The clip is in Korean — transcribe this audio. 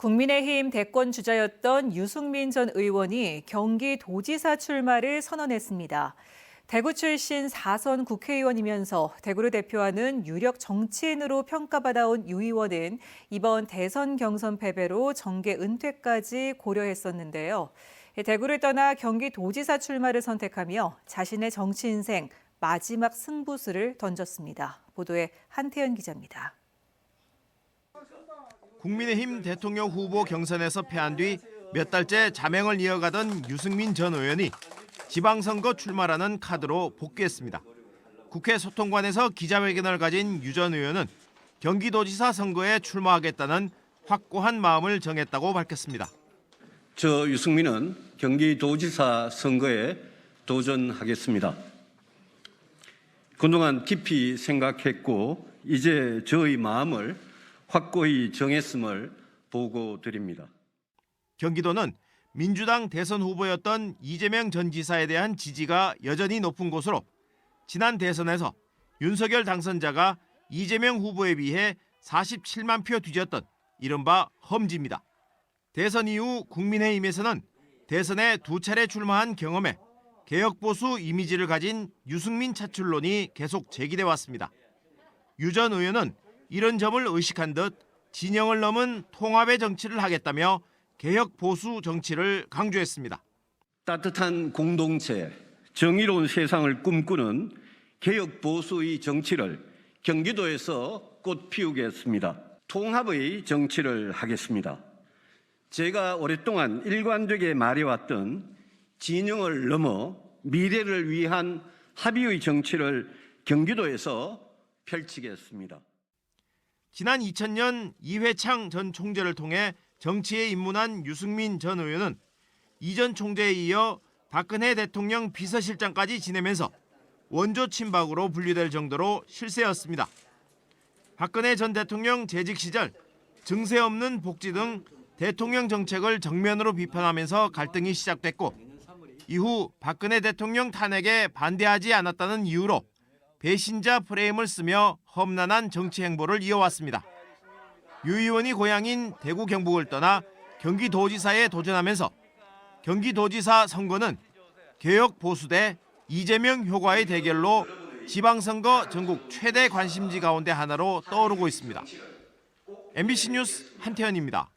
국민의힘 대권 주자였던 유승민 전 의원이 경기도지사 출마를 선언했습니다. 대구 출신 4선 국회의원이면서 대구를 대표하는 유력 정치인으로 평가받아온 유 의원은 이번 대선 경선 패배로 정계 은퇴까지 고려했었는데요. 대구를 떠나 경기도지사 출마를 선택하며 자신의 정치 인생 마지막 승부수를 던졌습니다. 보도에 한태연 기자입니다. 국민의힘 대통령 후보 경선에서 패한 뒤 몇 달째 자맹을 이어가던 유승민 전 의원이 지방선거 출마라는 카드로 복귀했습니다. 국회 소통관에서 기자회견을 가진 유 전 의원은 경기도지사 선거에 출마하겠다는 확고한 마음을 정했다고 밝혔습니다. 저 유승민은 경기도지사 선거에 도전하겠습니다. 그동안 깊이 생각했고 이제 저의 마음을 확고히 정했음을 보고 드립니다. 경기도는 민주당 대선 후보였던 이재명 전 지사에 대한 지지가 여전히 높은 곳으로 지난 대선에서 윤석열 당선자가 이재명 후보에 비해 47만 표 뒤졌던 이른바 험지입니다. 대선 이후 국민의힘에서는 대선에 두 차례 출마한 경험에 개혁 보수 이미지를 가진 유승민 차출론이 계속 제기돼 왔습니다. 유 전 의원은 이런 점을 의식한 듯 진영을 넘은 통합의 정치를 하겠다며 개혁 보수 정치를 강조했습니다. 따뜻한 공동체, 정의로운 세상을 꿈꾸는 개혁 보수의 정치를 경기도에서 꽃 피우겠습니다. 통합의 정치를 하겠습니다. 제가 오랫동안 일관되게 말해왔던 진영을 넘어 미래를 위한 합의의 정치를 경기도에서 펼치겠습니다. 지난 2000년 이회창 전 총재를 통해 정치에 입문한 유승민 전 의원은 이 전 총재에 이어 박근혜 대통령 비서실장까지 지내면서 원조 친박으로 분류될 정도로 실세였습니다. 박근혜 전 대통령 재직 시절 증세 없는 복지 등 대통령 정책을 정면으로 비판하면서 갈등이 시작됐고 이후 박근혜 대통령 탄핵에 반대하지 않았다는 이유로 배신자 프레임을 쓰며 험난한 정치 행보를 이어왔습니다. 유 의원이 고향인 대구 경북을 떠나 경기도지사에 도전하면서 경기도지사 선거는 개혁 보수 대 이재명 효과의 대결로 지방선거 전국 최대 관심지 가운데 하나로 떠오르고 있습니다. MBC 뉴스 한태현입니다.